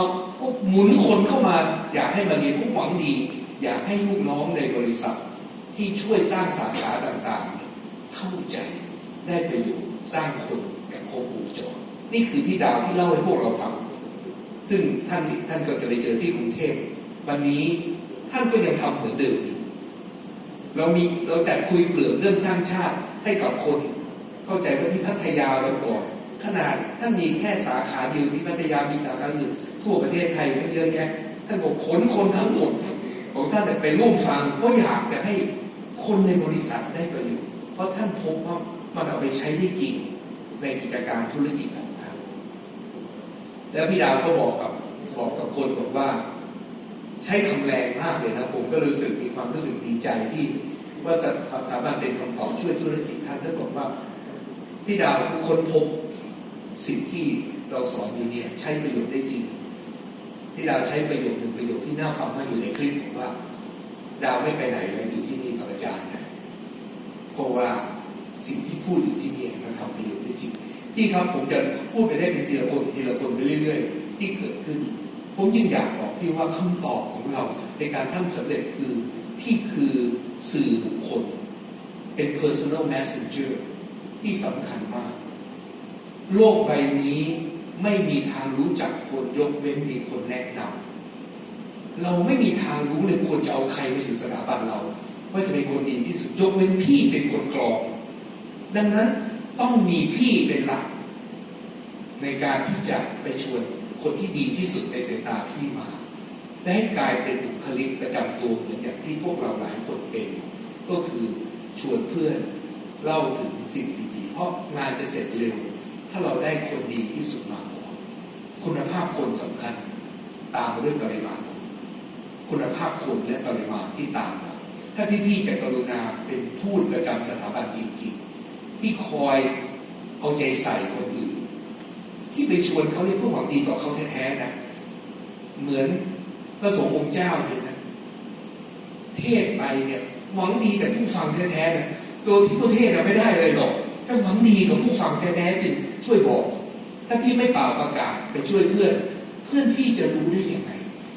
เอาก็หมุนคนเข้ามา อยากให้มาเรียนผู้หวังดี อยากให้ลูกน้องในบริษัท ที่ช่วยสร้างสาขาต่างๆ เข้าใจได้ประโยชน์สร้างคนแบบครบวงจรนี่คือพี่ดาวที่เล่าให้พวกเราฟัง ซึ่งท่านท่านก็จะไปเจอที่กรุงเทพวันนี้ท่านก็ยังทำเหมือนเดิมเรามีเราจัดคุยเปลือกเรื่องสร้างชาติให้กับคน เข้าใจว่าที่พัทยาวันก่อน ขนาดท่านมีแค่สาขาเดียวที่พัทยามีสาขาอื่นทั่วประเทศไทยท่เยอะแยะท่านบอกขนคนทั้งหมดของท่านไปร่วมฟังก็อยากจะให้คนในบริษัทได้ประโยชน์เพราะท่านพบว่ามันเอาไปใช้ได้จริงในกิจการธุรกิจของท่านแล้วพี่ดาวก็บอกกับบอกกับคนบอกว่า ใช้คำแรงมากเลยนะผมก็รู้สึกมีความรู้สึกดีใจที่ว่าสถาบันเป็นคำตอบช่วยธุรกิจท่านท่านบอกว่าพี่ดาวคนพบ สิ่งที่เราสอนอยู่เนี่ยใช้ประโยชน์ได้จริงพี่ดาใช้ประโยชน์หนึ่งประโยชน์ที่น่าฟังมาอยู่ในคลิปผมว่าดาวไม่ไปไหนเลยอยู่ที่นี่กับอาจารย์นะเพราะว่าสิ่งที่พูดอยู่ที่นี่มันทำประโยชน์ได้จริงพี่ครับผมจะพูดไปได้เป็นทีละคนทีละคนไปเรื่อย ๆ ที่เกิดขึ้น ผมจึงอยากบอกพี่ว่าคำตอบของเราในการทำสำเร็จคือพี่คือสื่อบุคคล เป็น personal messenger ที่สำคัญมาก โลกใบนี้ไม่มีทางรู้จักคนยกเว้นมีคนแนะนำเราไม่มีทางรู้เลยควรจะเอาใครมาอยู่สถาบันเรา ว่าจะเป็นคนดีที่สุดยกเว้นพี่เป็นคนกรอง ดังนั้นต้องมีพี่เป็นหลัก ในการที่จะไปชวนคนที่ดีที่สุดในสายตาพี่มาและให้กลายเป็นบุคลิกประจำตัวเหมือนอย่างที่พวกเราหลายคนเป็น ก็คือชวนเพื่อนเล่าถึงสิ่งดีๆเพราะงานจะเสร็จเร็ว ถ้าเราได้คนดีที่สุดมาก่อนคุณภาพคนสำคัญตามมาด้วยปริมาณคนคุณภาพคนและปริมาณที่ตามมาถ้าพี่ๆจะกรุณาเป็นทูตประจำสถาบันจริงๆ ที่คอยเอาใจใส่คนอื่น ที่ไปชวนเขาเรียกเพื่อหวังดีต่อเขาแท้ๆนะ เหมือนพระสงฆ์องค์เจ้าเลยนะ เทศไปเนี่ยหวังดีแต่ผู้ฟังแท้ๆนะตัวที่ผู้เทศน่ะไม่ได้เลยหรอกแต่หวังดีกับผู้ฟังแท้ๆจึง ช่วยบอก ถ้าพี่ไม่เป่าประกาศไปช่วยเพื่อน เพื่อนพี่จะรู้ได้ยังไง